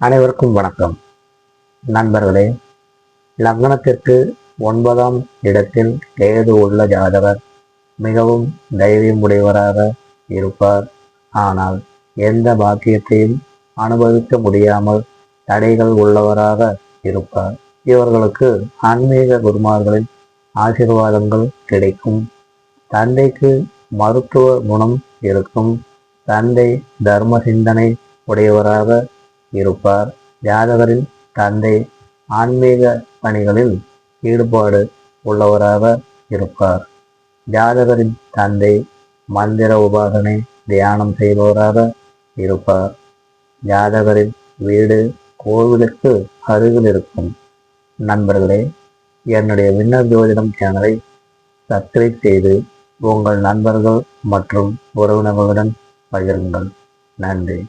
அனைவருக்கும் வணக்கம். நண்பர்களே லக்னத்திற்கு ஒன்பதாம் இடத்தில் கேது உள்ள ஜாதகர் மிகவும் தைரியம் உடையவராக இருப்பார். ஆனால் எந்த பாக்கியத்தையும் அனுபவிக்க முடியாமல் தடைகள் உள்ளவராக இருப்பார். இவர்களுக்கு ஆன்மீக குருமார்களின் ஆசீர்வாதங்கள் கிடைக்கும். தந்தைக்கு மருத்துவ குணம் இருக்கும். தந்தை தர்ம சிந்தனை உடையவராக இருப்பார். ஜாதகரின் தந்தை ஆன்மீக பணிகளில் ஈடுபாடு உள்ளவராக இருப்பார். ஜாதகரின் தந்தை மந்திர உபாசனை தியானம் செய்பவராக இருப்பார். ஜாதகரின் வீடு கோவிலுக்கு அருகில் இருக்கும். நண்பர்களே என்னுடைய விண்ணர் ஜோதிடம் சேனலை சப்ஸ்கிரைப் செய்து உங்கள் நண்பர்கள் மற்றும் உறவினர்களுடன் பகிருங்கள். நன்றி.